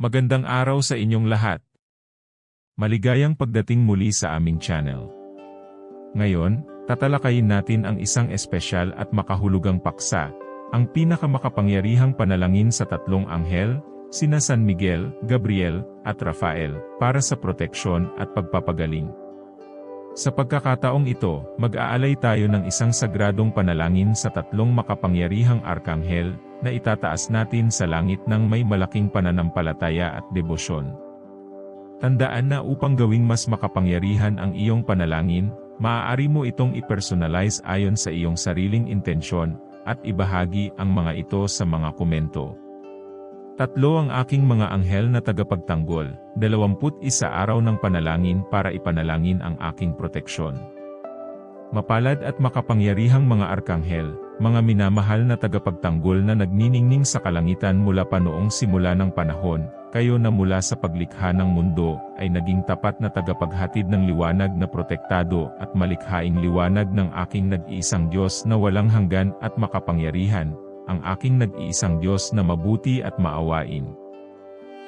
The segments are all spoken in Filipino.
Magandang araw sa inyong lahat. Maligayang pagdating muli sa aming channel. Ngayon, tatalakayin natin ang isang espesyal at makahulugang paksa, ang pinakamakapangyarihang panalangin sa tatlong anghel, sina San Miguel, Gabriel, at Rafael, para sa proteksyon at pagpapagaling. Sa pagkakataong ito, mag-aalay tayo ng isang sagradong panalangin sa tatlong makapangyarihang arkanghel, na itataas natin sa langit ng may malaking pananampalataya at debosyon. Tandaan na upang gawing mas makapangyarihan ang iyong panalangin, maaari mo itong i-personalize ayon sa iyong sariling intensyon, at ibahagi ang mga ito sa mga komento. Tatlo ang aking mga anghel na tagapagtanggol, dalawamput isa araw ng panalangin para ipanalangin ang aking proteksyon. Mapalad at makapangyarihang mga arkanghel, mga minamahal na tagapagtanggol na nagniningning sa kalangitan mula pa noong simula ng panahon, kayo na mula sa paglikha ng mundo, ay naging tapat na tagapaghatid ng liwanag na protektado at malikhaing liwanag ng aking nag-iisang Diyos na walang hanggan at makapangyarihan, ang aking nag-iisang Diyos na mabuti at maawain.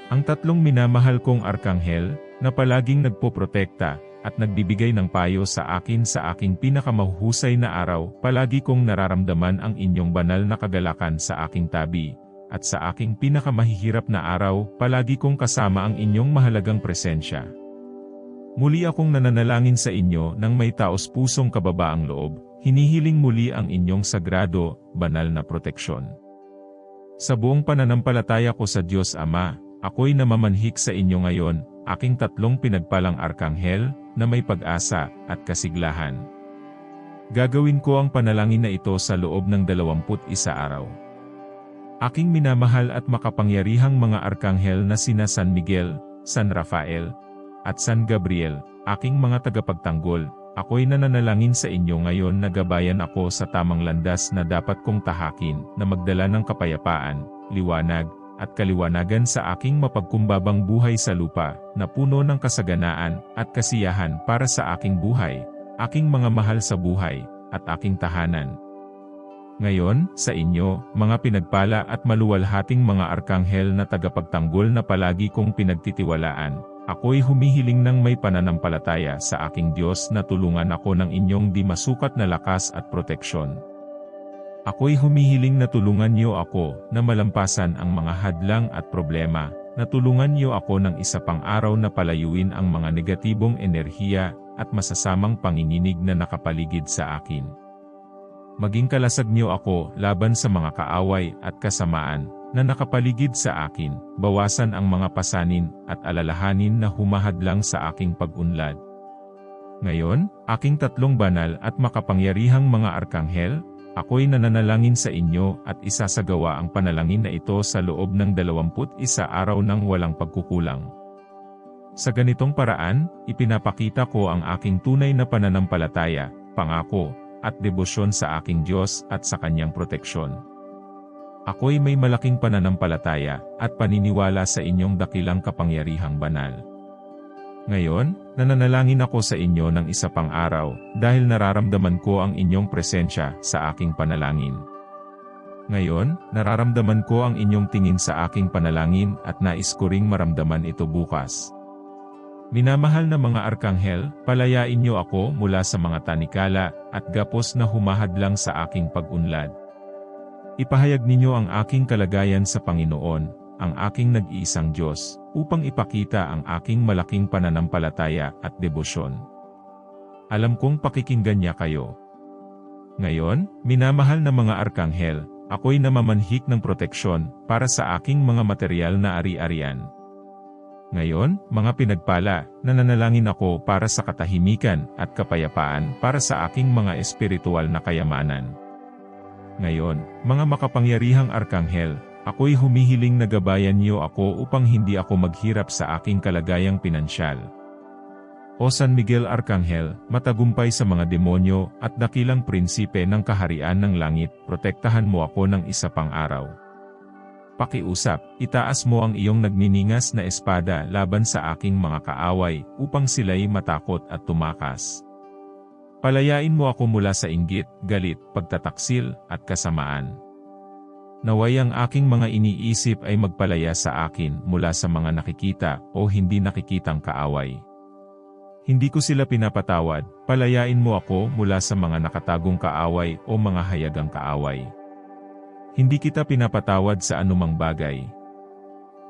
Ang tatlong minamahal kong arkanghel, na palaging nagpoprotekta, at nagbibigay ng payo sa akin sa aking pinakamahuhusay na araw, palagi kong nararamdaman ang inyong banal na kagalakan sa aking tabi, at sa aking pinakamahihirap na araw, palagi kong kasama ang inyong mahalagang presensya. Muli akong nananalangin sa inyo ng may taos pusong kababaang loob, hinihiling muli ang inyong sagrado, banal na proteksyon. Sa buong pananampalataya ko sa Diyos Ama, ako'y namamanhik sa inyo ngayon, aking tatlong pinagpalang arkanghel, na may pag-asa at kasiglahan. Gagawin ko ang panalangin na ito sa loob ng 21 araw. Aking minamahal at makapangyarihang mga arkanghel na sina San Miguel, San Rafael, at San Gabriel, aking mga tagapagtanggol, Ako'y nananalangin sa inyo ngayon na gabayan ako sa tamang landas na dapat kong tahakin, na magdala ng kapayapaan, liwanag, at kaliwanagan sa aking mapagkumbabang buhay sa lupa, na puno ng kasaganaan, at kasiyahan para sa aking buhay, aking mga mahal sa buhay, at aking tahanan. Ngayon, sa inyo, mga pinagpala at maluwalhating mga arkanghel na tagapagtanggol na palagi kong pinagtitiwalaan, Ako'y humihiling ng may pananampalataya sa aking Diyos na tulungan ako ng inyong di masukat na lakas at proteksyon. Ako'y humihiling na tulungan niyo ako na malampasan ang mga hadlang at problema, na tulungan niyo ako ng isa pang araw na palayuin ang mga negatibong enerhiya at masasamang panginginig na nakapaligid sa akin. Maging kalasag niyo ako laban sa mga kaaway at kasamaan, na nakapaligid sa akin, bawasan ang mga pasanin at alalahanin na humahadlang sa aking pag-unlad. Ngayon, aking tatlong banal at makapangyarihang mga arkanghel, ako'y nananalangin sa inyo at isasagawa ang panalangin na ito sa loob ng 21 araw ng walang pagkukulang. Sa ganitong paraan, ipinapakita ko ang aking tunay na pananampalataya, pangako, at debosyon sa aking Diyos at sa kanyang proteksyon. Ako'y may malaking pananampalataya at paniniwala sa inyong dakilang kapangyarihang banal. Ngayon, nananalangin ako sa inyo ng isa pang araw dahil nararamdaman ko ang inyong presensya sa aking panalangin. Ngayon, nararamdaman ko ang inyong tingin sa aking panalangin at nais ko ring maramdaman ito bukas. Minamahal na mga arkanghel, palayain niyo ako mula sa mga tanikala at gapos na humahadlang sa aking pag-unlad. Ipahayag ninyo ang aking kalagayan sa Panginoon, ang aking nag-iisang Diyos, upang ipakita ang aking malaking pananampalataya at debosyon. Alam kong pakikinggan niya kayo. Ngayon, minamahal na mga arkanghel, ako'y namamanhik ng proteksyon para sa aking mga material na ari-arian. Ngayon, mga pinagpala, nananalangin ako para sa katahimikan at kapayapaan para sa aking mga espiritual na kayamanan. Ngayon, mga makapangyarihang arkanghel, ako'y humihiling na gabayan niyo ako upang hindi ako maghirap sa aking kalagayang pinansyal. O San Miguel Arkanghel, matagumpay sa mga demonyo at dakilang prinsipe ng kaharian ng langit, protektahan mo ako ng isa pang araw. Pakiusap, itaas mo ang iyong nagniningas na espada laban sa aking mga kaaway upang sila'y matakot at tumakas. Palayain mo ako mula sa inggit, galit, pagtataksil, at kasamaan. Naway ang aking mga iniisip ay magpalaya sa akin mula sa mga nakikita o hindi nakikitang kaaway. Hindi ko sila pinapatawad, palayain mo ako mula sa mga nakatagong kaaway o mga hayagang kaaway. Hindi kita pinapatawad sa anumang bagay.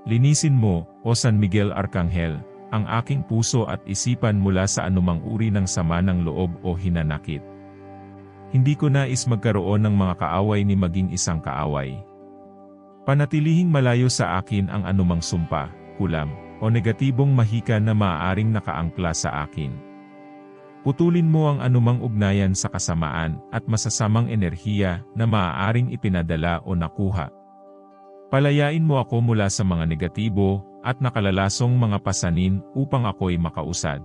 Linisin mo, O San Miguel Arcangel, ang aking puso at isipan mula sa anumang uri ng sama ng loob o hinanakit. Hindi ko nais magkaroon ng mga kaaway ni maging isang kaaway. Panatilihing malayo sa akin ang anumang sumpa, kulam, o negatibong mahika na maaaring nakaangkla sa akin. Putulin mo ang anumang ugnayan sa kasamaan at masasamang enerhiya na maaaring ipinadala o nakuha. Palayain mo ako mula sa mga negatibo at nakalalasong mga pasanin upang ako'y makausad.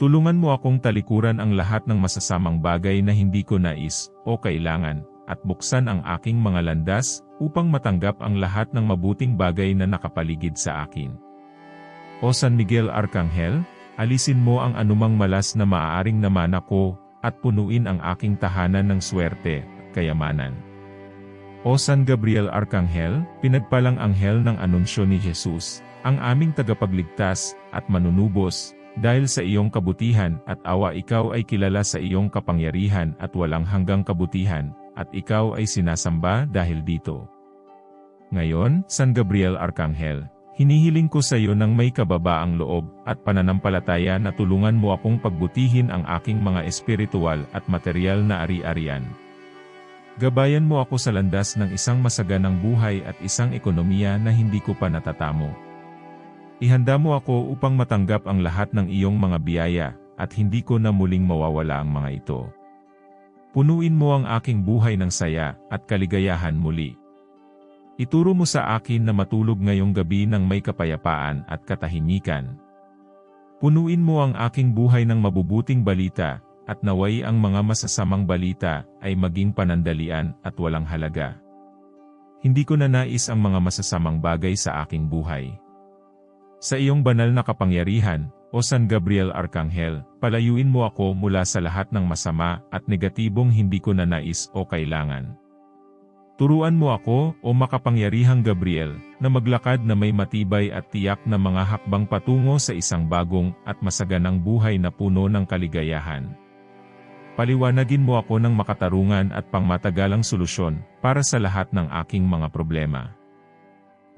Tulungan mo akong talikuran ang lahat ng masasamang bagay na hindi ko nais o kailangan, at buksan ang aking mga landas upang matanggap ang lahat ng mabuting bagay na nakapaligid sa akin. O San Miguel Arcangel, alisin mo ang anumang malas na maaaring naman ako at punuin ang aking tahanan ng swerte at kayamanan. O San Gabriel Arcangel, pinagpalang anghel ng anunsyo ni Jesus, ang aming tagapagligtas at manunubos, dahil sa iyong kabutihan at awa ikaw ay kilala sa iyong kapangyarihan at walang hanggang kabutihan, at ikaw ay sinasamba dahil dito. Ngayon, San Gabriel Arcangel, hinihiling ko sa iyo ng may kababaang loob at pananampalataya na tulungan mo akong pagbutihin ang aking mga espiritual at material na ari-arian. Gabayan mo ako sa landas ng isang masaganang buhay at isang ekonomiya na hindi ko pa natatamo. Ihanda mo ako upang matanggap ang lahat ng iyong mga biyaya, at hindi ko na muling mawawala ang mga ito. Punuin mo ang aking buhay ng saya at kaligayahan muli. Ituro mo sa akin na matulog ngayong gabi ng may kapayapaan at katahimikan. Punuin mo ang aking buhay ng mabubuting balita, at naway ang mga masasamang balita ay maging panandalian at walang halaga. Hindi ko na nais ang mga masasamang bagay sa aking buhay. Sa iyong banal na kapangyarihan, O San Gabriel Arcangel, palayuin mo ako mula sa lahat ng masama at negatibong hindi ko na nais o kailangan. Turuan mo ako, O makapangyarihang Gabriel, na maglakad na may matibay at tiyak na mga hakbang patungo sa isang bagong at masaganang buhay na puno ng kaligayahan. Paliwanagin mo ako ng makatarungan at pangmatagalang solusyon para sa lahat ng aking mga problema.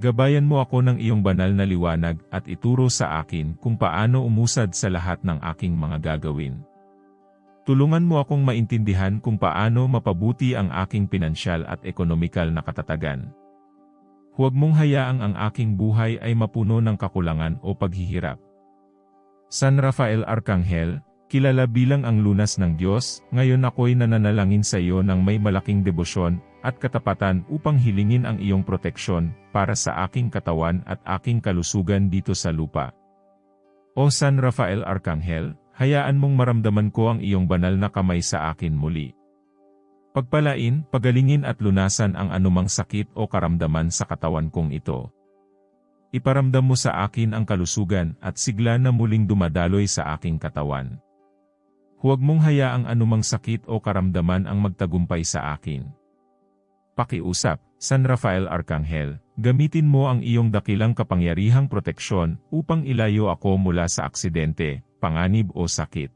Gabayan mo ako ng iyong banal na liwanag at ituro sa akin kung paano umusad sa lahat ng aking mga gagawin. Tulungan mo akong maintindihan kung paano mapabuti ang aking pinansyal at ekonomikal na katatagan. Huwag mong hayaang ang aking buhay ay mapuno ng kakulangan o paghihirap. San Rafael Arcangel, kilala bilang ang lunas ng Diyos, ngayon ako'y nananalangin sa iyo ng may malaking debosyon at katapatan upang hilingin ang iyong proteksyon para sa aking katawan at aking kalusugan dito sa lupa. O San Rafael Arcangel, hayaan mong maramdaman ko ang iyong banal na kamay sa akin muli. Pagpalain, pagalingin at lunasan ang anumang sakit o karamdaman sa katawan kong ito. Iparamdam mo sa akin ang kalusugan at sigla na muling dumadaloy sa aking katawan. Huwag mong hayaang anumang sakit o karamdaman ang magtagumpay sa akin. Pakiusap, San Rafael Arcangel, gamitin mo ang iyong dakilang kapangyarihang proteksyon upang ilayo ako mula sa aksidente, panganib o sakit.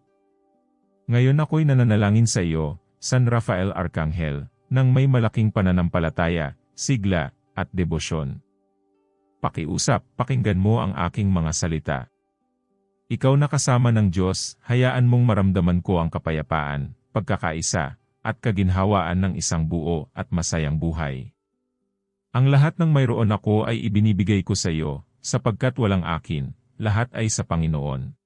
Ngayon ako'y nananalangin sa iyo, San Rafael Arcangel, ng may malaking pananampalataya, sigla, at debosyon. Pakiusap, pakinggan mo ang aking mga salita. Ikaw na kasama ng Diyos, hayaan mong maramdaman ko ang kapayapaan, pagkakaisa, at kaginhawaan ng isang buo at masayang buhay. Ang lahat ng mayroon ako ay ibinibigay ko sa iyo, sapagkat walang akin, lahat ay sa Panginoon.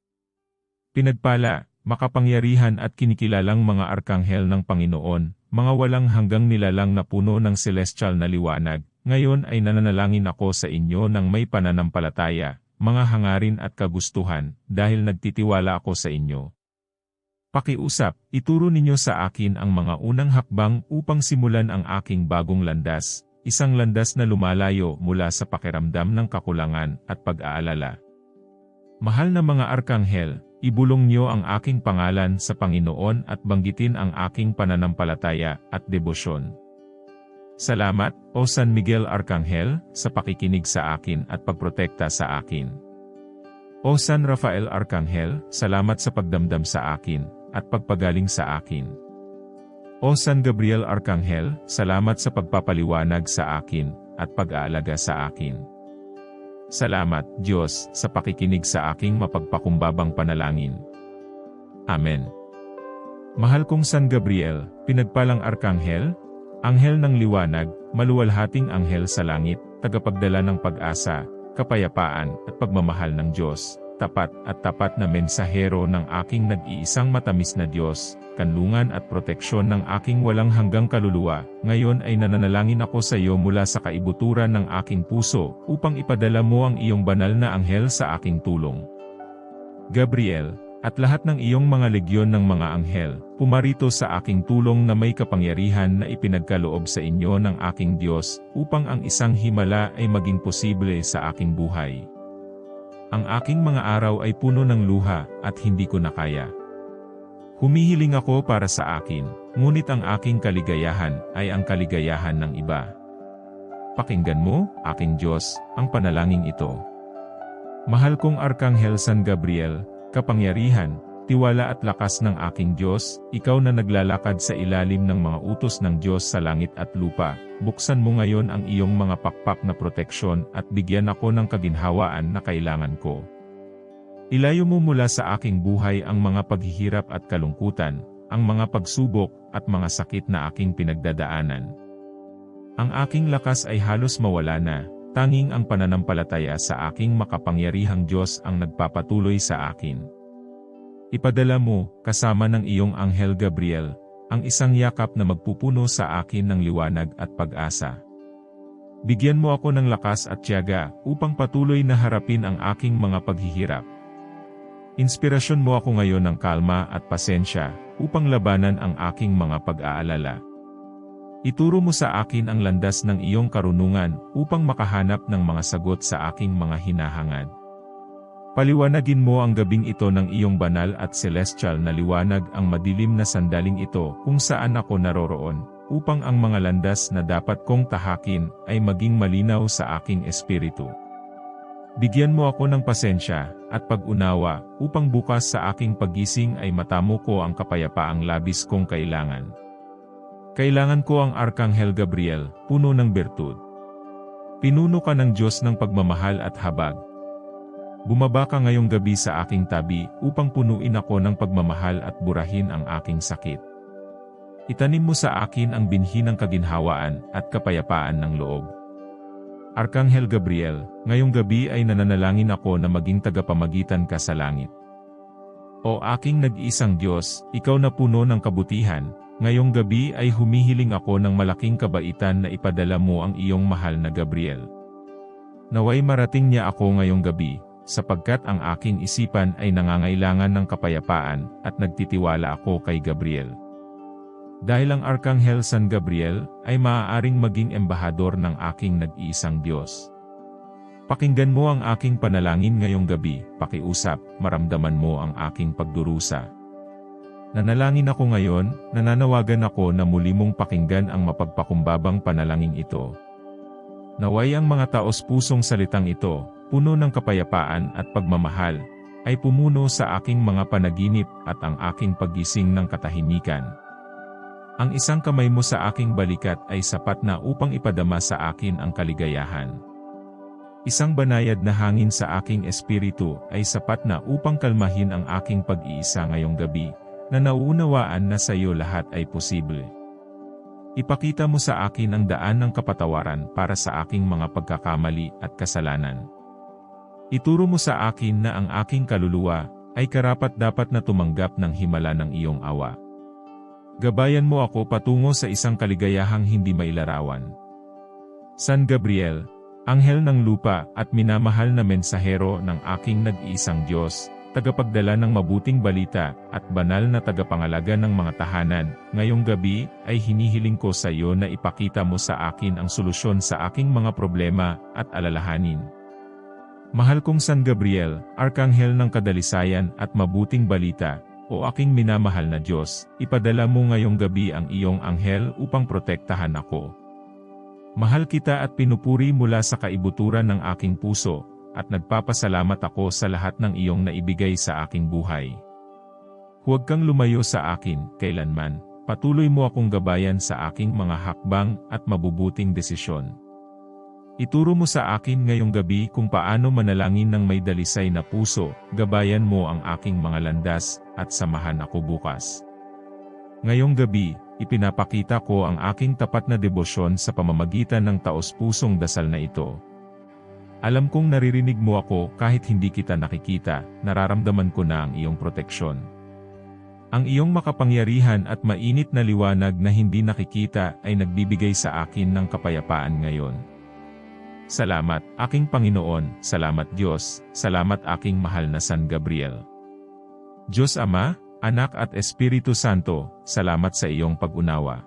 Pinagpala, makapangyarihan at kinikilalang mga arkanghel ng Panginoon, mga walang hanggang nilalang na puno ng celestial na liwanag, ngayon ay nananalangin ako sa inyo ng may pananampalataya, mga hangarin at kagustuhan, dahil nagtitiwala ako sa inyo. Pakiusap, ituro ninyo sa akin ang mga unang hakbang upang simulan ang aking bagong landas, isang landas na lumalayo mula sa pakiramdam ng kakulangan at pag-aalala. Mahal na mga arkanghel, ibulong niyo ang aking pangalan sa Panginoon at banggitin ang aking pananampalataya at debosyon. Salamat, O San Miguel Arcangel, sa pakikinig sa akin at pagprotekta sa akin. O San Rafael Arcangel, salamat sa pagdamdam sa akin at pagpagaling sa akin. O San Gabriel Arcangel, salamat sa pagpapaliwanag sa akin at pag-aalaga sa akin. Salamat, Diyos, sa pakikinig sa aking mapagpakumbabang panalangin. Amen. Mahal kong San Gabriel, pinagpalang Arkanghel, Anghel ng liwanag, maluwalhating anghel sa langit, tagapagdala ng pag-asa, kapayapaan at pagmamahal ng Diyos, tapat at tapat na mensahero ng aking nag-iisang matamis na Diyos, kanlungan at proteksyon ng aking walang hanggang kaluluwa, ngayon ay nananalangin ako sa iyo mula sa kaibuturan ng aking puso, upang ipadala mo ang iyong banal na anghel sa aking tulong. Gabriel, at lahat ng iyong mga legyon ng mga anghel, pumarito sa aking tulong na may kapangyarihan na ipinagkaloob sa inyo ng aking Diyos, upang ang isang himala ay maging posible sa aking buhay. Ang aking mga araw ay puno ng luha, at hindi ko na kaya. Humihiling ako para sa akin, ngunit ang aking kaligayahan ay ang kaligayahan ng iba. Pakinggan mo, aking Diyos, ang panalangin ito. Mahal kong Arkanghel San Gabriel, kapangyarihan, tiwala at lakas ng aking Diyos, ikaw na naglalakad sa ilalim ng mga utos ng Diyos sa langit at lupa, buksan mo ngayon ang iyong mga pakpak na proteksyon at bigyan ako ng kaginhawaan na kailangan ko. Ilayo mo mula sa aking buhay ang mga paghihirap at kalungkutan, ang mga pagsubok at mga sakit na aking pinagdadaanan. Ang aking lakas ay halos mawala na, Tanging ang pananampalataya sa aking makapangyarihang Diyos ang nagpapatuloy sa akin. Ipadala mo, kasama ng iyong Anghel Gabriel, ang isang yakap na magpupuno sa akin ng liwanag at pag-asa. Bigyan mo ako ng lakas at tiyaga upang patuloy na harapin ang aking mga paghihirap. Inspirasyon mo ako ngayon ng kalma at pasensya upang labanan ang aking mga pag-aalala. Ituro mo sa akin ang landas ng iyong karunungan upang makahanap ng mga sagot sa aking mga hinahangad. Paliwanagin mo ang gabing ito ng iyong banal at celestial na liwanag ang madilim na sandaling ito kung saan ako naroroon, upang ang mga landas na dapat kong tahakin ay maging malinaw sa aking espiritu. Bigyan mo ako ng pasensya at pag-unawa upang bukas sa aking pagising ay matamo ko ang kapayapaang labis kong kailangan. Kailangan ko ang Arkanghel Gabriel, puno ng bertud. Pinuno ka ng Diyos ng pagmamahal at habag. Bumaba ka ngayong gabi sa aking tabi upang punuin ako ng pagmamahal at burahin ang aking sakit. Itanim mo sa akin ang binhi ng kaginhawaan at kapayapaan ng loob. Arkanghel Gabriel, ngayong gabi ay nananalangin ako na maging tagapamagitan ka sa langit. O aking nag-iisang Diyos, ikaw na puno ng kabutihan, Ngayong gabi ay humihiling ako ng malaking kabaitan na ipadala mo ang iyong mahal na Gabriel. Naway marating niya ako ngayong gabi, sapagkat ang aking isipan ay nangangailangan ng kapayapaan at nagtitiwala ako kay Gabriel. Dahil ang Arkanghel San Gabriel ay maaaring maging embahador ng aking nag-iisang Diyos. Pakinggan mo ang aking panalangin ngayong gabi, pakiusap, maramdaman mo ang aking pagdurusa. Nanalangin ako ngayon, nananawagan ako na muli mong pakinggan ang mapagpakumbabang panalangin ito. Naway ang mga taos pusong salitang ito, puno ng kapayapaan at pagmamahal, ay pumuno sa aking mga panaginip at ang aking paggising ng katahimikan. Ang isang kamay mo sa aking balikat ay sapat na upang ipadama sa akin ang kaligayahan. Isang banayad na hangin sa aking espiritu ay sapat na upang kalmahin ang aking pag-iisa ngayong gabi, na nauunawaan na sa iyo lahat ay posible. Ipakita mo sa akin ang daan ng kapatawaran para sa aking mga pagkakamali at kasalanan. Ituro mo sa akin na ang aking kaluluwa ay karapat dapat na tumanggap ng himala ng iyong awa. Gabayan mo ako patungo sa isang kaligayahang hindi mailarawan. San Gabriel, Anghel ng lupa at minamahal na mensahero ng aking nag-iisang Diyos, tagapagdala ng mabuting balita, at banal na tagapangalaga ng mga tahanan, ngayong gabi ay hinihiling ko sa iyo na ipakita mo sa akin ang solusyon sa aking mga problema at alalahanin. Mahal kong San Gabriel, Arkanghel ng kadalisayan at mabuting balita, o aking minamahal na Diyos, ipadala mo ngayong gabi ang iyong anghel upang protektahan ako. Mahal kita at pinupuri mula sa kaibuturan ng aking puso, at nagpapasalamat ako sa lahat ng iyong naibigay sa aking buhay. Huwag kang lumayo sa akin, kailanman, patuloy mo akong gabayan sa aking mga hakbang at mabubuting desisyon. Ituro mo sa akin ngayong gabi kung paano manalangin ng may dalisay na puso, gabayan mo ang aking mga landas, at samahan ako bukas. Ngayong gabi, ipinapakita ko ang aking tapat na debosyon sa pamamagitan ng taos-pusong dasal na ito. Alam kong naririnig mo ako kahit hindi kita nakikita, nararamdaman ko na ang iyong proteksyon. Ang iyong makapangyarihan at mainit na liwanag na hindi nakikita ay nagbibigay sa akin ng kapayapaan ngayon. Salamat, aking Panginoon, salamat Diyos, salamat aking mahal na San Gabriel. Diyos Ama, Anak at Espiritu Santo, salamat sa iyong pag-unawa.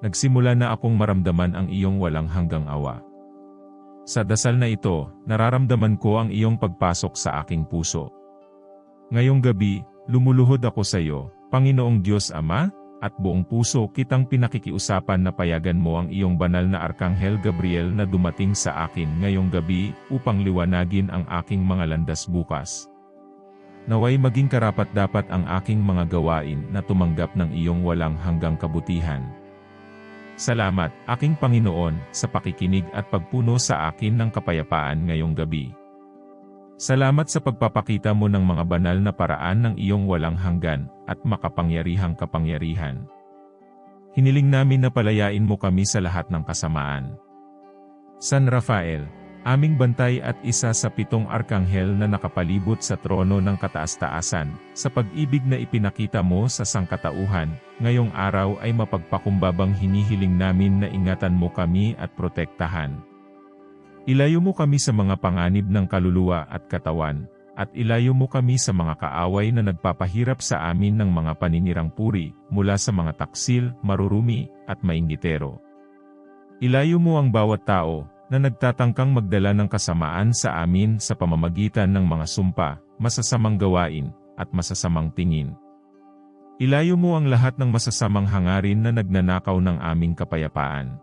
Nagsimula na akong maramdaman ang iyong walang hanggang awa. Sa dasal na ito, nararamdaman ko ang iyong pagpasok sa aking puso. Ngayong gabi, lumuluhod ako sa iyo, Panginoong Diyos Ama, at buong puso kitang pinakikiusapan na payagan mo ang iyong banal na Arkanghel Gabriel na dumating sa akin ngayong gabi upang liwanagin ang aking mga landas bukas. Naway maging karapat dapat ang aking mga gawain na tumanggap ng iyong walang hanggang kabutihan. Salamat, aking Panginoon, sa pakikinig at pagpuno sa akin ng kapayapaan ngayong gabi. Salamat sa pagpapakita mo ng mga banal na paraan ng iyong walang hanggan at makapangyarihang kapangyarihan. Hiniling namin na palayain mo kami sa lahat ng kasamaan. San Rafael, aming bantay at isa sa pitong arkanghel na nakapalibot sa trono ng kataas-taasan, sa pag-ibig na ipinakita mo sa sangkatauhan, ngayong araw ay mapagpakumbabang hinihiling namin na ingatan mo kami at protektahan. Ilayo mo kami sa mga panganib ng kaluluwa at katawan, at ilayo mo kami sa mga kaaway na nagpapahirap sa amin ng mga paninirang puri, mula sa mga taksil, marurumi, at mainggitero. Ilayo mo ang bawat tao, na nagtatangkang magdala ng kasamaan sa amin sa pamamagitan ng mga sumpa, masasamang gawain, at masasamang tingin. Ilayo mo ang lahat ng masasamang hangarin na nagnanakaw ng aming kapayapaan.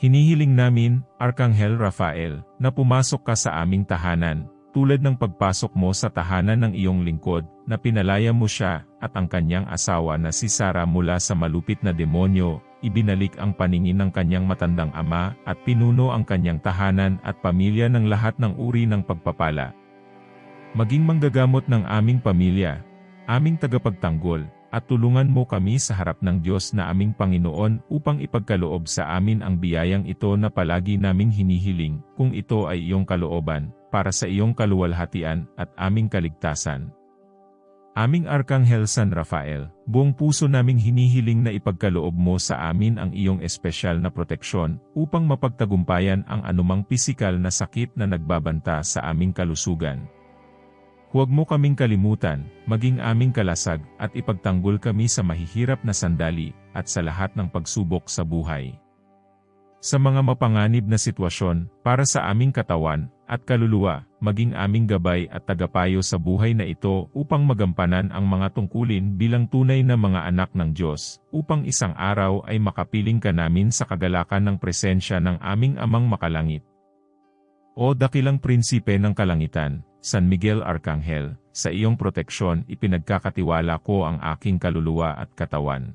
Hinihiling namin, Arkanghel Rafael, na pumasok ka sa aming tahanan, tulad ng pagpasok mo sa tahanan ng iyong lingkod, na pinalaya mo siya, at ang kanyang asawa na si Sara mula sa malupit na demonyo, ibinalik ang paningin ng kanyang matandang ama, at pinuno ang kanyang tahanan at pamilya ng lahat ng uri ng pagpapala. Maging manggagamot ng aming pamilya, aming tagapagtanggol, at tulungan mo kami sa harap ng Diyos na aming Panginoon upang ipagkaloob sa amin ang biyayang ito na palagi naming hinihiling, kung ito ay iyong kalooban, para sa iyong kaluwalhatian at aming kaligtasan. Aming Arkanghel San Rafael, buong puso naming hinihiling na ipagkaloob mo sa amin ang iyong espesyal na proteksyon upang mapagtagumpayan ang anumang pisikal na sakit na nagbabanta sa aming kalusugan. Huwag mo kaming kalimutan, maging aming kalasag, at ipagtanggol kami sa mahihirap na sandali, at sa lahat ng pagsubok sa buhay. Sa mga mapanganib na sitwasyon, para sa aming katawan, at kaluluwa, maging aming gabay at tagapayo sa buhay na ito upang magampanan ang mga tungkulin bilang tunay na mga anak ng Diyos, upang isang araw ay makapiling ka namin sa kagalakan ng presensya ng aming amang makalangit. O dakilang prinsipe ng kalangitan, San Miguel Arcangel, sa iyong proteksyon ipinagkakatiwala ko ang aking kaluluwa at katawan.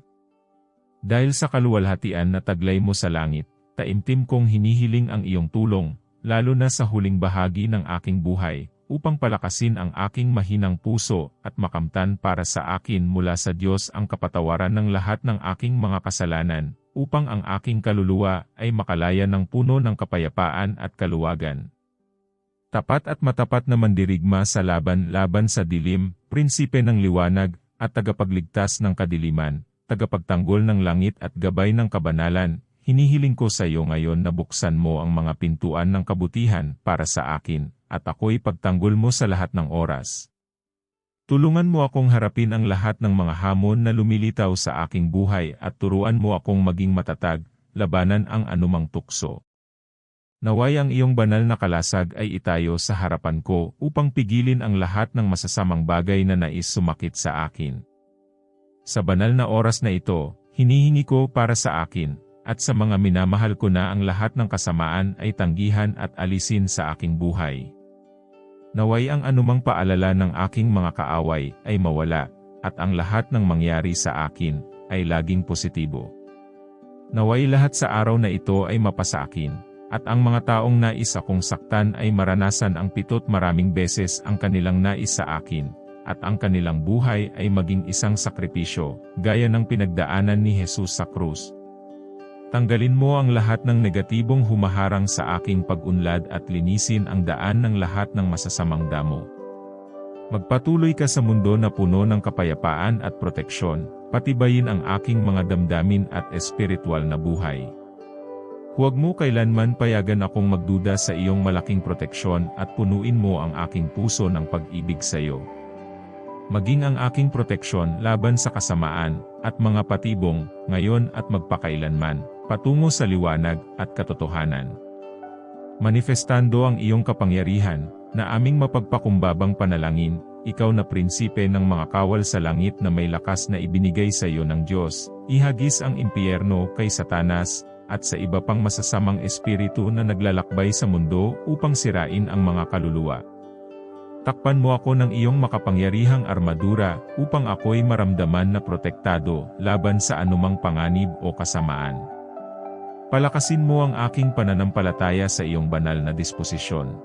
Dahil sa kaluwalhatian na taglay mo sa langit, taimtim kong hinihiling ang iyong tulong, lalo na sa huling bahagi ng aking buhay, upang palakasin ang aking mahinang puso at makamtan para sa akin mula sa Diyos ang kapatawaran ng lahat ng aking mga kasalanan, upang ang aking kaluluwa ay makalaya ng puno ng kapayapaan at kaluwagan. Tapat at matapat na mandirigma sa laban-laban sa dilim, prinsipe ng liwanag, at tagapagligtas ng kadiliman, tagapagtanggol ng langit at gabay ng kabanalan, hinihiling ko sa iyo ngayon na buksan mo ang mga pintuan ng kabutihan para sa akin, at ako'y pagtanggol mo sa lahat ng oras. Tulungan mo akong harapin ang lahat ng mga hamon na lumilitaw sa aking buhay at turuan mo akong maging matatag, labanan ang anumang tukso. Naway ang iyong banal na kalasag ay itayo sa harapan ko upang pigilin ang lahat ng masasamang bagay na nais sumakit sa akin. Sa banal na oras na ito, hinihingi ko para sa akin, at sa mga minamahal ko na ang lahat ng kasamaan ay tanggihan at alisin sa aking buhay. Naway ang anumang paalala ng aking mga kaaway ay mawala, at ang lahat ng mangyari sa akin ay laging positibo. Naway lahat sa araw na ito ay mapasa akin, at ang mga taong nais akong saktan ay maranasan ang pitot maraming beses ang kanilang nais sa akin, at ang kanilang buhay ay maging isang sakripisyo, gaya ng pinagdaanan ni Jesus sa krus. Tanggalin mo ang lahat ng negatibong humaharang sa aking pag-unlad at linisin ang daan ng lahat ng masasamang damo. Magpatuloy ka sa mundo na puno ng kapayapaan at proteksyon, patibayin ang aking mga damdamin at espiritual na buhay. Huwag mo kailanman payagan akong magduda sa iyong malaking proteksyon at punuin mo ang aking puso ng pag-ibig sa iyo. Maging ang aking proteksyon laban sa kasamaan at mga patibong, ngayon at magpakailanman patungo sa liwanag at katotohanan. Manifestando ang iyong kapangyarihan, na aming mapagpakumbabang panalangin, ikaw na prinsipe ng mga kawal sa langit na may lakas na ibinigay sa iyo ng Diyos, ihagis ang impyerno kay Satanas, at sa iba pang masasamang espiritu na naglalakbay sa mundo upang sirain ang mga kaluluwa. Takpan mo ako ng iyong makapangyarihang armadura upang ako'y maramdaman na protektado laban sa anumang panganib o kasamaan. Palakasin mo ang aking pananampalataya sa iyong banal na disposisyon.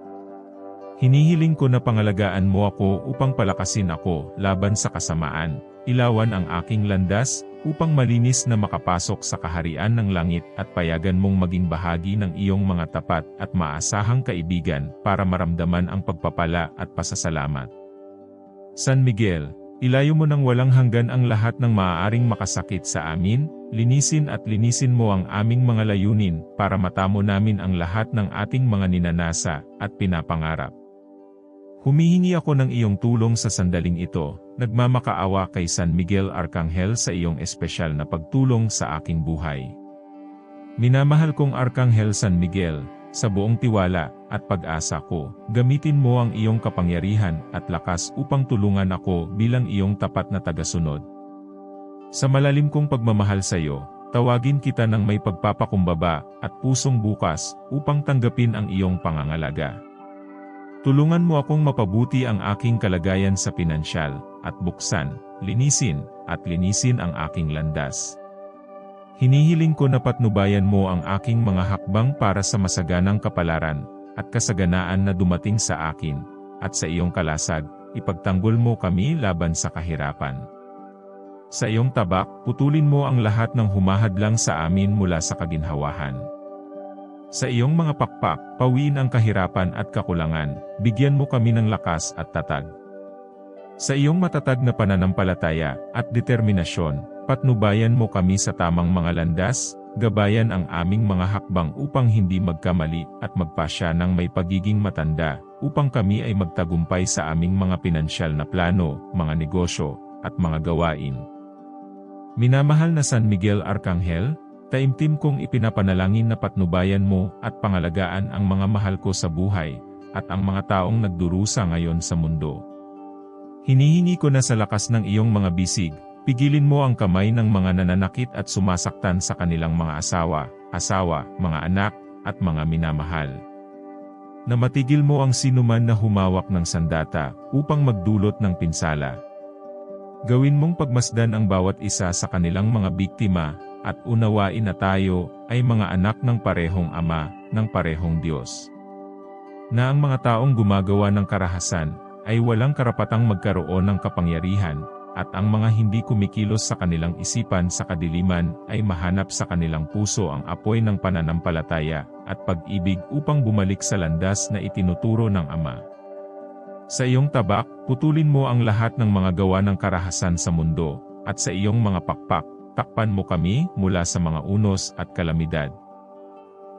Hinihiling ko na pangalagaan mo ako upang palakasin ako laban sa kasamaan, ilawan ang aking landas, upang malinis na makapasok sa kaharian ng langit at payagan mong maging bahagi ng iyong mga tapat at maasahang kaibigan para maramdaman ang pagpapala at pasasalamat. San Miguel, ilayo mo ng walang hanggan ang lahat ng maaaring makasakit sa amin, linisin at linisin mo ang aming mga layunin para matamo namin ang lahat ng ating mga ninanasa at pinapangarap. Humihingi ako ng iyong tulong sa sandaling ito, nagmamakaawa kay San Miguel Arcangel sa iyong espesyal na pagtulong sa aking buhay. Minamahal kong Arcangel San Miguel, sa buong tiwala at pag-asa ko, gamitin mo ang iyong kapangyarihan at lakas upang tulungan ako bilang iyong tapat na tagasunod. Sa malalim kong pagmamahal sa iyo, tawagin kita ng may pagpapakumbaba at pusong bukas upang tanggapin ang iyong pangangalaga. Tulungan mo akong mapabuti ang aking kalagayan sa pinansyal, at buksan, linisin, at linisin ang aking landas. Hinihiling ko na patnubayan mo ang aking mga hakbang para sa masaganang kapalaran, at kasaganaan na dumating sa akin, at sa iyong kalasag, ipagtanggol mo kami laban sa kahirapan. Sa iyong tabak, putulin mo ang lahat ng humahadlang sa amin mula sa kaginhawahan. Sa iyong mga pakpak, pawiin ang kahirapan at kakulangan, bigyan mo kami ng lakas at tatag. Sa iyong matatag na pananampalataya at determinasyon, patnubayan mo kami sa tamang mga landas, gabayan ang aming mga hakbang upang hindi magkamali at magpasya ng may pagiging matanda, upang kami ay magtagumpay sa aming mga pinansyal na plano, mga negosyo, at mga gawain. Minamahal na San Miguel Arcangel, Taimtim kong ipinapanalangin na patnubayan mo at pangalagaan ang mga mahal ko sa buhay, at ang mga taong nagdurusa ngayon sa mundo. Hinihingi ko na sa lakas ng iyong mga bisig, pigilin mo ang kamay ng mga nananakit at sumasaktan sa kanilang mga asawa, asawa, mga anak, at mga minamahal. Na matigil mo ang sinuman na humawak ng sandata upang magdulot ng pinsala. Gawin mong pagmasdan ang bawat isa sa kanilang mga biktima at unawain na tayo ay mga anak ng parehong Ama, ng parehong Diyos. Na ang mga taong gumagawa ng karahasan, ay walang karapatang magkaroon ng kapangyarihan, at ang mga hindi kumikilos sa kanilang isipan sa kadiliman ay mahanap sa kanilang puso ang apoy ng pananampalataya at pag-ibig upang bumalik sa landas na itinuturo ng Ama. Sa iyong tabak, putulin mo ang lahat ng mga gawa ng karahasan sa mundo, at sa iyong mga pakpak, takpan mo kami mula sa mga unos at kalamidad.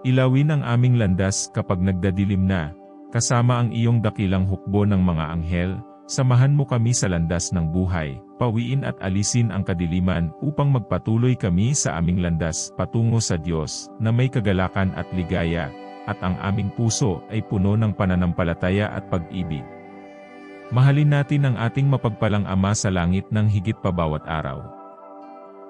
Ilawin ang aming landas kapag nagdadilim na, kasama ang iyong dakilang hukbo ng mga anghel, samahan mo kami sa landas ng buhay, pawiin at alisin ang kadiliman upang magpatuloy kami sa aming landas patungo sa Diyos na may kagalakan at ligaya, at ang aming puso ay puno ng pananampalataya at pag-ibig. Mahalin natin ang ating mapagpalang Ama sa langit ng higit pa bawat araw.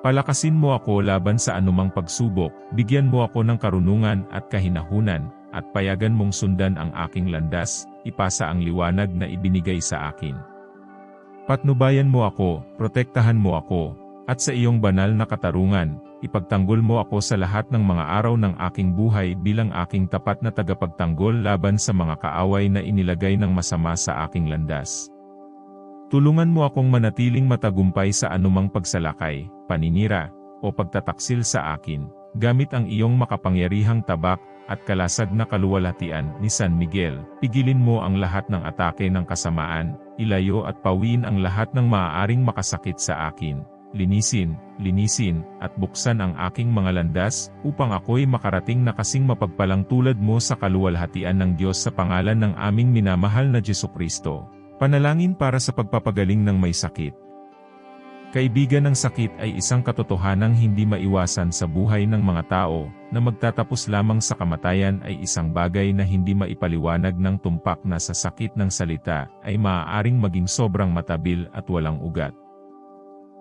Palakasin mo ako laban sa anumang pagsubok, bigyan mo ako ng karunungan at kahinahunan, at payagan mong sundan ang aking landas, ipasa ang liwanag na ibinigay sa akin. Patnubayan mo ako, protektahan mo ako, at sa iyong banal na katarungan, ipagtanggol mo ako sa lahat ng mga araw ng aking buhay bilang aking tapat na tagapagtanggol laban sa mga kaaway na inilagay ng masama sa aking landas. Tulungan mo akong manatiling matagumpay sa anumang pagsalakay, paninira, o pagtataksil sa akin, gamit ang iyong makapangyarihang tabak at kalasag na kaluwalhatian ni San Miguel. Pigilin mo ang lahat ng atake ng kasamaan, ilayo at pawin ang lahat ng maaaring makasakit sa akin. Linisin, linisin, at buksan ang aking mga landas, upang ako'y makarating na kasing mapagpalang tulad mo sa kaluwalhatian ng Diyos sa pangalan ng aming minamahal na Jesu Kristo. Panalangin para sa pagpapagaling ng may sakit. Kaibigan ng sakit ay isang katotohanang hindi maiwasan sa buhay ng mga tao, na magtatapos lamang sa kamatayan ay isang bagay na hindi maipaliwanag ng tumpak na sa sakit ng salita ay maaaring maging sobrang matabil at walang ugat.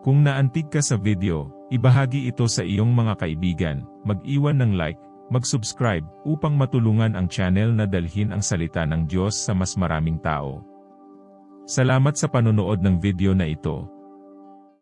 Kung naantig ka sa video, ibahagi ito sa iyong mga kaibigan, mag-iwan ng like, mag-subscribe upang matulungan ang channel na dalhin ang salita ng Diyos sa mas maraming tao. Salamat sa panonood ng video na ito.